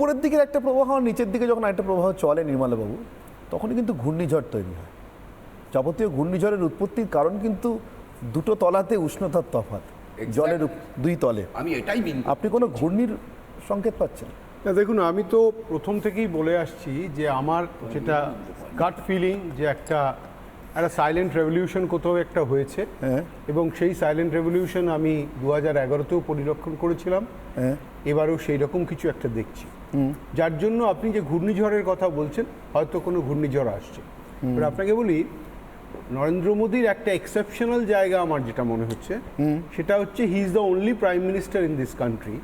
উপরের দিকের একটা প্রবাহ আর নিচের দিকে যখন একটা প্রবাহ চলে নির্মলাবাবু তখনই কিন্তু ঘূর্ণিঝড় তৈরি হয়। যাবতীয় ঘূর্ণিঝড়ের উৎপত্তির কারণ কিন্তু দুটো তলাতে উষ্ণতার তফাৎ জলের দুই তলে। আমি এটাই আপনি কোনো ঘূর্ণির সংকেত পাচ্ছেন? না দেখুন আমি তো প্রথম থেকেই বলে আসছি যে আমার যেটা গাট ফিলিং যে একটা একটা সাইলেন্ট রেভলিউশন কোথাও একটা হয়েছে। হ্যাঁ। এবং সেই সাইলেন্ট রেভলিউশন আমি দু হাজার এগারোতেও পরিলক্ষণ করেছিলাম। হ্যাঁ। এবারেও সেই রকম কিছু একটা দেখছি। যার জন্য আপনি যে ঘূর্ণিঝড়ের কথা বলছেন হয়তো কোনো ঘূর্ণিঝড় আসছে। এবার আপনাকে বলি নরেন্দ্র মোদীর একটা এক্সেপশনাল জায়গা আমার যেটা মনে হচ্ছে সেটা হচ্ছে he is the only prime minister in this country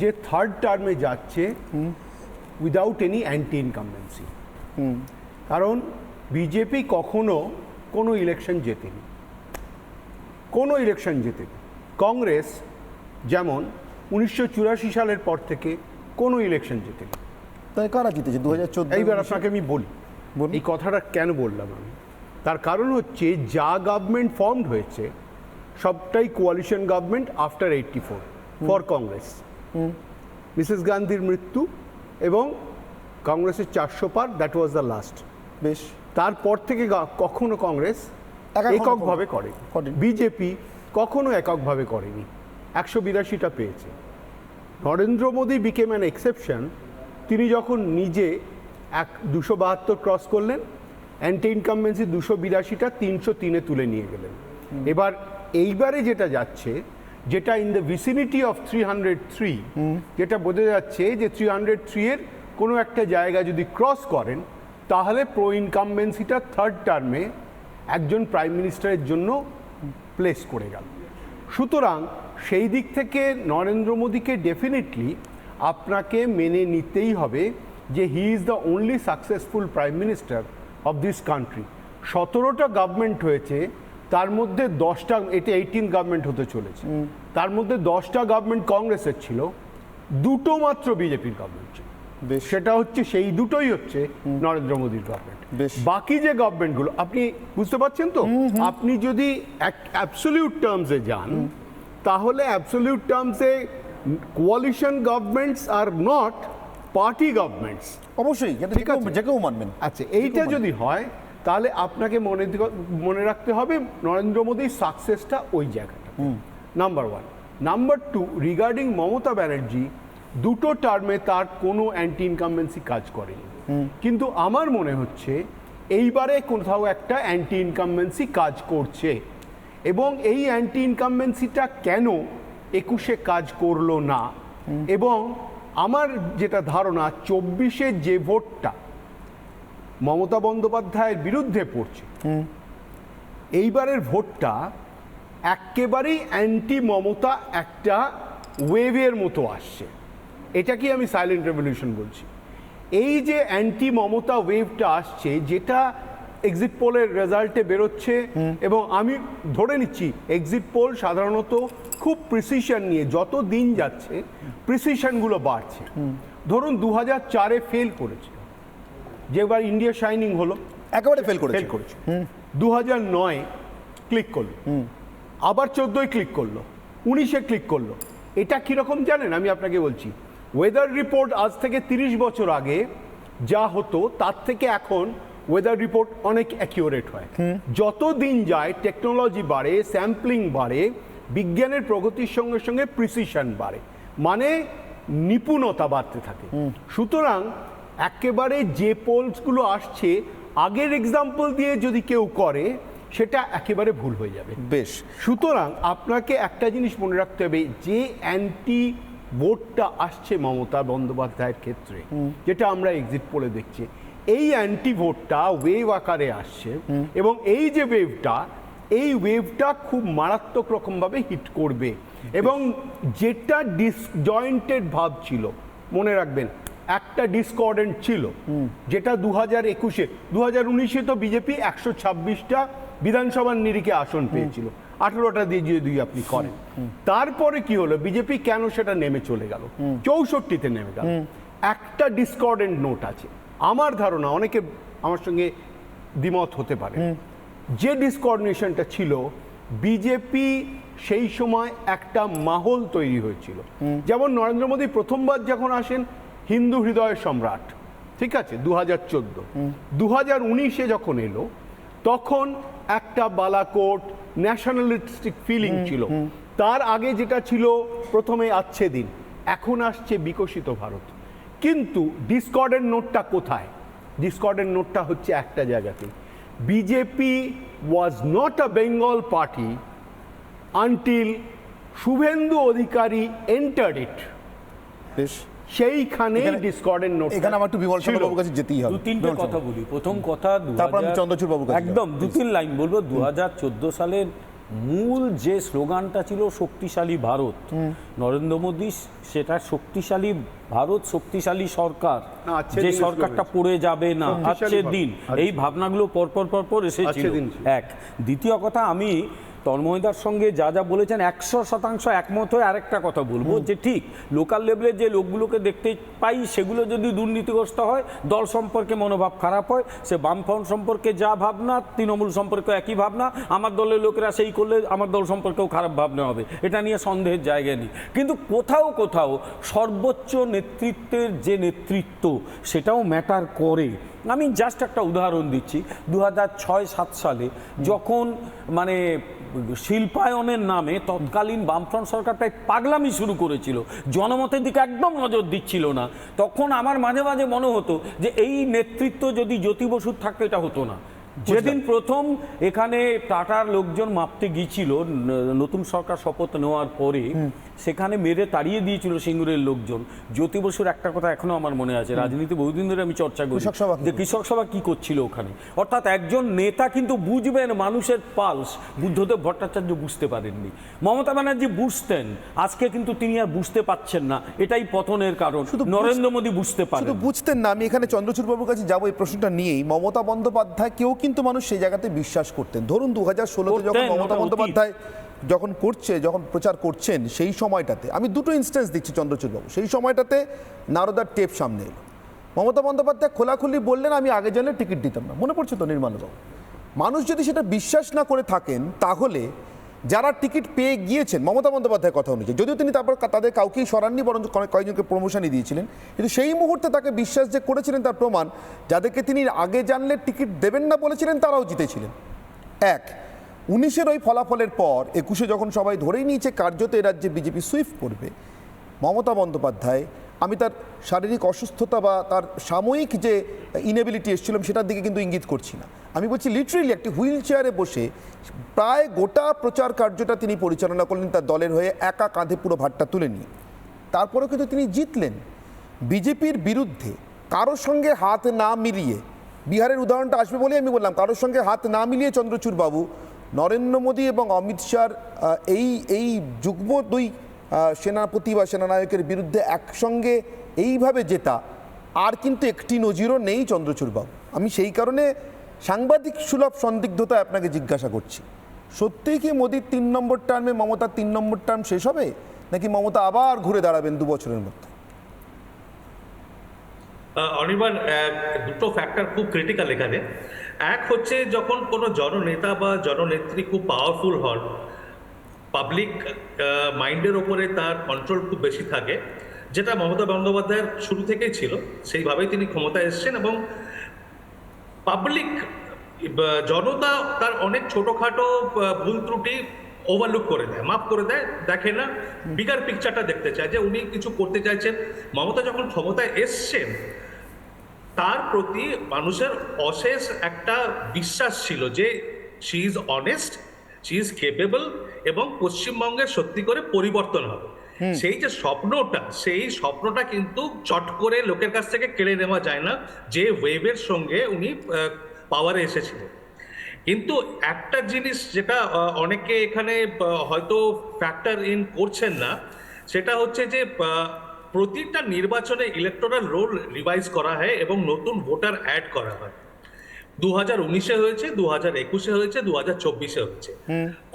যে থার্ড টার্মে যাচ্ছে উইদাউট এনি অ্যান্টি ইনকামবেন্সি কারণ বিজেপি কখনো কোনো ইলেকশন জেতেনি। কোনো ইলেকশন জেতেনি। কংগ্রেস যেমন উনিশশো চুরাশি সালের পর থেকে কোনো ইলেকশন জেতেনি। তাই কারা জিতেছে? দু হাজার চোদ্দ এইবার আপনাকে আমি বলি এই কথাটা কেন বললাম আমি? তার কারণ হচ্ছে যা গভর্নমেন্ট ফর্মড হয়েছে সবটাই coalition government after eighty four for Congress. Mrs গান্ধীর মৃত্যু এবং কংগ্রেসের চারশো পার দ্যাট ওয়াজ দ্য লাস্ট বেশ। তারপর থেকে কখনো কংগ্রেস এককভাবে করে বিজেপি কখনো এককভাবে করেনি। একশো বিরাশিটা পেয়েছে। Narendra Modi became an exception তিনি যখন নিজে এক দুশো বাহাত্তর ক্রস করলেন অ্যান্টি ইনকামবেন্সি দুশো বিরাশিটা তিনশো তিনে তুলে নিয়ে গেলেন। এবার এইবারে যেটা যাচ্ছে যেটা in the vicinity of three hundred three যেটা বোঝা যাচ্ছে যে থ্রি হান্ড্রেড থ্রি এর কোনো একটা জায়গা যদি ক্রস করেন তাহলে প্রো ইনকামবেন্সিটা থার্ড টার্মে একজন প্রাইম মিনিস্টারের জন্য প্লেস করে গেল। সুতরাং সেই দিক থেকে নরেন্দ্র মোদীকে ডেফিনেটলি আপনাকে মেনে নিতেই হবে যে he is the only successful prime minister of this country সতেরোটা গভর্নমেন্ট হয়েছে তার মধ্যে দশটা এটা এইটিন গভর্নমেন্ট হতে চলেছে। তার মধ্যে দশটা গভর্নমেন্ট কংগ্রেসের ছিল দুটো মাত্র বিজেপির গভর্নমেন্ট ছিল। সেটা হচ্ছে সেই দুটোই হচ্ছে নরেন্দ্র মোদীর গভর্নমেন্ট। বাকি যে গভর্নমেন্টগুলো আপনি বুঝতে পারছেন তো? আপনি যদি অ্যাবসলিউট টার্মসে যান তাহলে absolute টার্মসে coalition governments are not party governments অবশ্যই ঠিক আছে। যে কেউ মানবেন। আচ্ছা এইটা যদি হয় তাহলে আপনাকে মনে মনে রাখতে হবে নরেন্দ্র মোদীর সাকসেসটা ওই জায়গাটা number one number two regarding Mamata Banerjee দুটো টার্মে তার কোনো অ্যান্টি ইনকামবেন্সি কাজ করেনি। কিন্তু আমার মনে হচ্ছে এইবারে কোথাও একটা অ্যান্টি ইনকামবেন্সি কাজ করছে। এবং এই অ্যান্টি ইনকামবেন্সিটা কেন একুশে কাজ করল না? এবং আমার যেটা ধারণা চব্বিশে যে ভোটটা মমতা বন্দ্যোপাধ্যায়ের বিরুদ্ধে পড়ছে এইবারের ভোটটা একেবারেই অ্যান্টি মমতা একটা ওয়েভের মতো আসছে। এটাকে আমি সাইলেন্ট রেভলিউশন বলছি। এই যে অ্যান্টি মমতা ওয়েভটা আসছে যেটা এক্সিট পোলের রেজাল্টে বেরোচ্ছে এবং আমি ধরে নিচ্ছি এক্সিট পোল সাধারণত খুব প্রিসিশন নিয়ে যত দিন যাচ্ছে প্রিসিশনগুলো বাড়ছে। ধরুন দু হাজার চারে ফেল করেছে। যেবার ইন্ডিয়া শাইনিং হলো একেবারে ফেল করেছে। ফেল করেছে। দু হাজার নয় ক্লিক করল। আবার চোদ্দোয় ক্লিক করল। উনিশে ক্লিক করল। এটা কীরকম জানেন? আমি আপনাকে বলছি ওয়েদার রিপোর্ট আজ থেকে তিরিশ বছর আগে যা হতো তার থেকে এখন ওয়েদার রিপোর্ট অনেক অ্যাকিউরেট হয়। যত দিন যায় টেকনোলজি বাড়ে স্যাম্পলিং বাড়ে বিজ্ঞানের প্রগতির সঙ্গে সঙ্গে প্রিসিশন বাড়ে। মানে নিপুণতা বাড়তে থাকে। সুতরাং একেবারে যে পোলসগুলো আসছে আগের এক্সাম্পল দিয়ে যদি কেউ করে সেটা একেবারে ভুল হয়ে যাবে। বেশ। সুতরাং আপনাকে একটা জিনিস মনে রাখতে হবে যে অ্যান্টি ভোটটা আসছে মমতা বন্দ্যোপাধ্যায়ের ক্ষেত্রে যেটা আমরা এক্সিট পোলে দেখছি। এই অ্যান্টি ভোটটা ওয়েভ আকারে আসছে এবং এই যে ওয়েভটা এই ওয়েভটা খুব মারাত্মক রকমভাবে হিট করবে। এবং যেটা ডিসজয়েন্টেড ভাব ছিল মনে রাখবেন একটা ডিসকর্ডেন্ট ছিল যেটা দু হাজার একুশে দু হাজার উনিশে তো বিজেপি একশো ছাব্বিশটা বিধানসভার নিরিখে আসন পেয়েছিল। আঠেরোটা দিয়ে যদি আপনি করেন। তারপরে কি হলো? বিজেপি কেন সেটা নেমে চলে গেল? চৌষট্টিতে নেমে গেল। একটা ডিসকর্ডেন্ট নোট আছে। আমার ধারণা অনেকে আমার সঙ্গে দ্বিমত হতে পারে। যে ডিসকর্ডিনেশনটা ছিল বিজেপি সেই সময় একটা মাহল তৈরি হয়েছিল। যেমন নরেন্দ্র মোদী প্রথমবার যখন আসেন হিন্দু হৃদয়ের সম্রাট ঠিক আছে? দু হাজার চোদ্দ। দু হাজার উনিশে যখন এলো তখন একটা বালাকোট ন্যাশনালিস্টিক ফিলিং ছিল। তার আগে যেটা ছিল প্রথমে আচ্ছে দিন এখন আসছে বিকশিত ভারত। কিন্তু ডিসকর্ডের নোটটা কোথায়? ডিসকর্ডের নোটটা হচ্ছে একটা জায়গাতে BJP was not a Bengal party until Suvendu Adhikari entered it বেশ। সেইখানে ডিসকর্ডের নোট এখানে আমার একটু বিমল বাবুর কাছে যেতেই হবে। দু তিনটে কথা বলি। প্রথম কথা তারপর আমি চন্দ্রচূড় বাবুর কাছে একদম দু তিন লাইন বলব। দু হাজার চোদ্দ সালের মূল যে স্লোগানটা ছিল শক্তিশালী ভারত নরেন্দ্র মোদী সেটা শক্তিশালী ভারত শক্তিশালী সরকার যে সরকারটা পড়ে যাবে না আজকের দিন। এই ভাবনাগুলো পরপর পরপর এসেছিল। এক। দ্বিতীয় কথা আমি তন্ময়দার সঙ্গে যা যা বলেছেন একশো শতাংশ একমত হয়ে আরেকটা কথা বলব যে ঠিক লোকাল লেভেলে যে লোকগুলোকে দেখতে পাই সেগুলো যদি দুর্নীতিগ্রস্ত হয় দল সম্পর্কে মনোভাব খারাপ হয় সে বামফ্রন্ট সম্পর্কে যা ভাবনা তৃণমূল সম্পর্কে একই ভাবনা আমার দলের লোকেরা সেই করলে আমার দল সম্পর্কেও খারাপ ভাবনা হবে। এটা নিয়ে সন্দেহের জায়গা নেই। কিন্তু কোথাও কোথাও সর্বোচ্চ নেতৃত্বের যে নেতৃত্ব সেটাও ম্যাটার করে। আমি জাস্ট একটা উদাহরণ দিচ্ছি। দু হাজার ছয় সাত সালে যখন মানে শিল্পায়নের নামে তৎকালীন বামফ্রন্ট সরকার প্রায় পাগলামি শুরু করেছিল জনমতের দিকে একদম নজর দিচ্ছিল না তখন আমার মাঝে মাঝে মনে হতো যে এই নেতৃত্ব যদি জ্যোতি বসুর থাকতো এটা হতো না। যেদিন প্রথম এখানে টাটার লোকজন মাপতে গিয়েছিল নতুন সরকার শপথ নেওয়ার পরে সেখানে মেরে তাড়িয়ে দিয়েছিল সিঙ্গুরের লোকজন। জ্যোতি বসুর একটা কথা এখনও আমার মনে আছে। রাজনীতি বহুদিন ধরে আমি চর্চা করি। কৃষক সভা কি যে কৃষক সভা কি করছিল ওখানে? অর্থাৎ একজন নেতা কিন্তু বুঝবেন মানুষের পালস। বুদ্ধদেব ভট্টাচার্য বুঝতে পারেননি। মমতা ব্যানার্জি বুঝতেন। আজকে কিন্তু তিনি আর বুঝতে পাচ্ছেন না। এটাই পতনের কারণ। শুধু নরেন্দ্র মোদী বুঝতে পারেন শুধু বুঝতেন না আমি এখানে চন্দ্রচূড় বাবুর কাছে যাব এই প্রশ্নটা নিয়েই। মমতা বন্দ্যোপাধ্যায় কেউ কিন্তু মানুষ সেই জায়গাতে বিশ্বাস করতেন। ধরুন দু হাজার ষোলোতে যখন মমতা বন্দ্যোপাধ্যায় যখন করছে, যখন প্রচার করছেন সেই সময়টাতে, আমি দুটো ইনস্ট্যান্স দিচ্ছি চন্দ্রচূড় বাবু সেই সময়টাতে নারদার টেপ সামনে এলো। মমতা বন্দ্যোপাধ্যায় খোলাখুলি বললেন, আমি আগে জানলে টিকিট দিতাম না। মনে পড়ছে তো নির্মলবাবু? মানুষ যদি সেটা বিশ্বাস না করে থাকেন, তাহলে যারা টিকিট পেয়ে গিয়েছেন, মমতা বন্দ্যোপাধ্যায়ের কথা অনুযায়ী, যদিও তিনি তারপর তাদের কাউকেই সরাননি বরং কয়েক- কয়েকজনকে প্রমোশনই দিয়েছিলেন, কিন্তু সেই মুহূর্তে তাকে বিশ্বাস যে করেছিলেন তার প্রমাণ, যাদেরকে তিনি আগে জানলে টিকিট দেবেন না বলেছিলেন, তারাও জিতেছিলেন। এক উনিশের ওই ফলাফলের পর একুশে যখন সবাই ধরেই নিয়েছে কার্যত এ রাজ্যে বিজেপি সুইফট করবে, মমতা বন্দ্যোপাধ্যায়, আমি তার শারীরিক অসুস্থতা বা তার সাময়িক যে ইনেবিলিটি এসেছিলাম সেটার দিকে কিন্তু ইঙ্গিত করছি না। আমি বলছি লিটারেলি একটি হুইল চেয়ারে বসে প্রায় গোটা প্রচার কার্যটা তিনি পরিচালনা করলেন তার দলের হয়ে একা কাঁধে পুরো ভারটা তুলে নিয়ে। তারপরেও কিন্তু তিনি জিতলেন। বিজেপির বিরুদ্ধে কারোর সঙ্গে হাত না মিলিয়ে, বিহারের উদাহরণটা আসবে বলেই আমি বললাম, কারোর সঙ্গে হাত না মিলিয়ে চন্দ্রচূড় বাবু নরেন্দ্র মোদী এবং অমিত শাহর এই এই যুগ্ম দুই সেনাপতি বা সেনানায়কের বিরুদ্ধে একসঙ্গে এইভাবে জেতা, আর কিন্তু একটি নজিরও নেই চন্দ্রচূড় বাবু আমি সেই কারণে সাংবাদিক সুলভ সন্দিগ্ধতায় আপনাকে জিজ্ঞাসা করছি, সত্যিই কি মোদির তিন নম্বর টার্মে মমতার তিন নম্বর টার্ম শেষ হবে, নাকি মমতা আবার ঘুরে দাঁড়াবেন দু বছরের মধ্যে? অনির্বাণ দুটো ফ্যাক্টর খুব ক্রিটিক্যাল এখানে। এক হচ্ছে যখন কোনো জননেতা বা জননেত্রী খুব পাওয়ারফুল হন পাবলিক মাইন্ডের ওপরে তার কন্ট্রোল খুব বেশি থাকে যেটা মমতা বন্দ্যোপাধ্যায়ের শুরু থেকেই ছিল সেইভাবেই তিনি ক্ষমতায় এসেছেন এবং পাবলিক জনতা তার অনেক ছোটোখাটো ভুল ত্রুটি ওভারলুক করে দেয় মাফ করে দেয় দেখে না বিগার পিকচারটা দেখতে চায় যে উনি কিছু করতে চাইছেন। মমতা যখন ক্ষমতায় এসছেন তার প্রতি মানুষের অশেষ একটা বিশ্বাস ছিল যে she is honest she is capable এবং পশ্চিমবঙ্গের সত্যি করে পরিবর্তন হবে। সেই যে স্বপ্নটা সেই স্বপ্নটা কিন্তু চট করে লোকের কাছ থেকে কেড়ে নেওয়া যায় না যে ওয়েবের সঙ্গে উনি পাওয়ারে এসেছিলেন। কিন্তু একটা জিনিস যেটা অনেকে এখানে হয়তো ফ্যাক্টর ইন করছেন না সেটা হচ্ছে যে প্রতিটা নির্বাচনে ইলেকটোরাল রোল রিভাইজ করা হয় এবং নতুন ভোটার অ্যাড করা হয়। দু হাজার উনিশে হয়েছে দু হাজার একুশে হয়েছে দু হাজার চব্বিশে হয়েছে।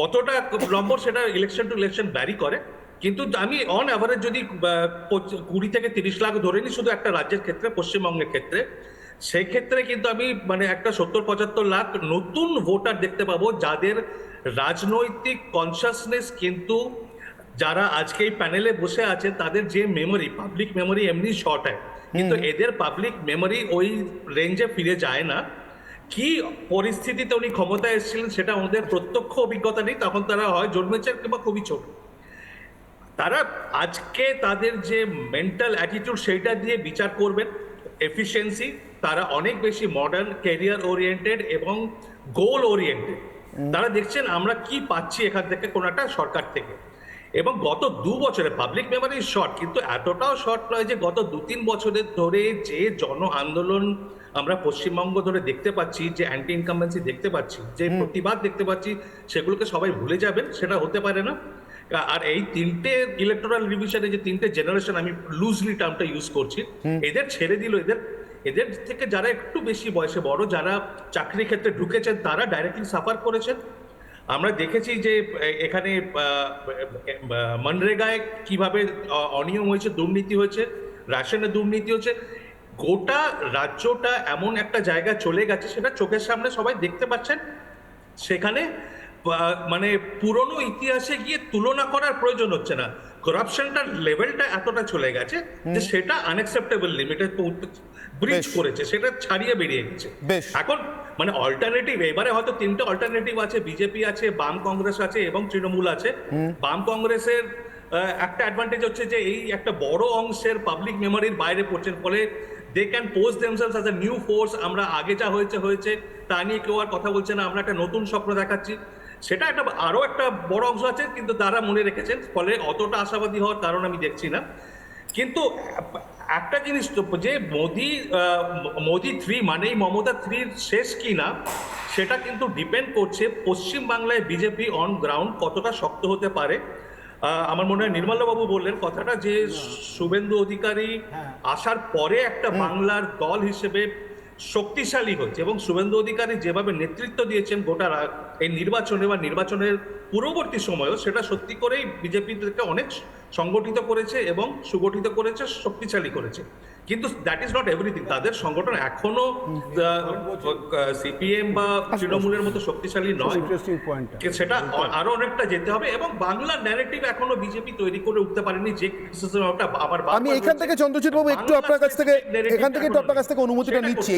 কতটা নম্বর সেটা ইলেকশন টু ইলেকশন ব্যারি করে। কিন্তু আমি অন অ্যাভারেজ যদি কুড়ি থেকে তিরিশ লাখ ধরে নিই শুধু একটা রাজ্যের ক্ষেত্রে পশ্চিমবঙ্গের ক্ষেত্রে সেই ক্ষেত্রে কিন্তু আমি মানে একটা সত্তর পঁচাত্তর লাখ নতুন ভোটার দেখতে পাবো যাদের রাজনৈতিক কনসাসনেস কিন্তু যারা আজকে এই প্যানেলে বসে আছে তাদের যে মেমোরি পাবলিক মেমোরি এমনি শর্ট হয়। কিন্তু এদের পাবলিক মেমোরি ওই রেঞ্জে ফিরে যায় না। কি পরিস্থিতিতে উনি ক্ষমতায় এসেছিলেন সেটা ওদের প্রত্যক্ষ অভিজ্ঞতা নেই তখন তারা হয় জন্মেছেন কিংবা খুবই ছোট। তারা আজকে তাদের যে মেন্টাল অ্যাটিটিউড সেইটা দিয়ে বিচার করবেন। এফিসিয়েন্সি তারা অনেক বেশি মডার্ন ক্যারিয়ার ওরিয়েন্টেড এবং গোল ওরিয়েন্টেড তারা দেখছেন আমরা কি পাচ্ছি এখান থেকে কোনো একটা সরকার থেকে। এবং গত দু বছরে পাবলিক মেমোরি শর্ট কিন্তু এতটাও শর্ট নয় যে গত দু তিন বছরের ধরে যে জন আন্দোলন আমরা পশ্চিমবঙ্গ ধরে দেখতে পাচ্ছি যে অ্যান্টি ইনকামেন্সি দেখতে পাচ্ছি যে প্রতিবাদ দেখতে পাচ্ছি সেগুলোকে সবাই ভুলে যাবেন সেটা হতে পারে না। আর এই তিনটে ইলেকট্রাল রিভিশনে যে তিনটে জেনারেশন আমি লুজলি টার্মটা ইউজ করছি এদের ছেড়ে দিল এদের এদের থেকে যারা একটু বেশি বয়সে বড় যারা চাকরি ক্ষেত্রে ঢুকেছেন তারা ডাইরেক্টলি সাফার করেছেন। আমরা দেখেছি যে এখানে মনরেগায় কীভাবে অনিয়ম হয়েছে দুর্নীতি হয়েছে রেশনে দুর্নীতি হয়েছে গোটা রাজ্যটা এমন একটা জায়গা চলে গেছে সেটা চোখের সামনে সবাই দেখতে পাচ্ছেন। সেখানে মানে পুরনো ইতিহাসে গিয়ে তুলনা করার প্রয়োজন হচ্ছে না। করাপশনটার লেভেলটা এতটা চলে গেছে যে সেটা আনএক্সেপ্টেবল লিমিটে ব্রিজ করেছে সেটা ছাড়িয়ে বেরিয়ে গেছে। এখন মানে অল্টারনেটিভ এবারে হয়তো তিনটে অল্টারনেটিভ আছে বিজেপি আছে বাম কংগ্রেস আছে এবং তৃণমূল আছে। বাম কংগ্রেসের একটা অ্যাডভান্টেজ হচ্ছে যে এই একটা বড় অংশের পাবলিক মেমোরির বাইরে পড়ছেন ফলে they can post themselves as a new force আমরা আগে যা হয়েছে হয়েছে তা নিয়ে কেউ আর কথা বলছে না আমরা একটা নতুন স্বপ্ন দেখাচ্ছি। সেটা একটা আরও একটা বড় অংশ আছে কিন্তু তারা মনে রেখেছেন ফলে অতটা আশাবাদী হওয়ার কারণ আমি দেখছি না। কিন্তু একটা জিনিস তো যে মোদি মোদি থ্রি মানেই মমতা থ্রির শেষ কি না সেটা কিন্তু ডিপেন্ড করছে পশ্চিম বাংলায় বিজেপি অন গ্রাউন্ড কতটা শক্ত হতে পারে। আমার মনে হয় নির্মলবাবু বললেন কথাটা যে শুভেন্দু অধিকারী আসার পরে একটা বাংলার দল হিসেবে শক্তিশালী হচ্ছে এবং শুভেন্দু অধিকারী যেভাবে নেতৃত্ব দিয়েছেন গোটা এই নির্বাচনে বা নির্বাচনের পূর্ববর্তী সময়ও সেটা সত্যি করেই বিজেপি অনেক সংগঠিত করেছে এবং সুগঠিত করেছে শক্তিশালী করেছে। কিন্তু দ্যাট ইজ নট এভরিথিং তাদের সংগঠন এখনও সিপিএম বা তৃণমূলের মতো শক্তিশালী নয়। সেটা আরও অনেকটা যেতে হবে এবং বাংলার ন্যারেটিভ এখনও বিজেপি তৈরি করে উঠতে পারেনি যে আবার আমি এখান থেকে চন্দ্রজিৎ বাবু একটু আপনার কাছ থেকে এখান থেকে একটু আপনার কাছ থেকে অনুমতিটা নিচ্ছি।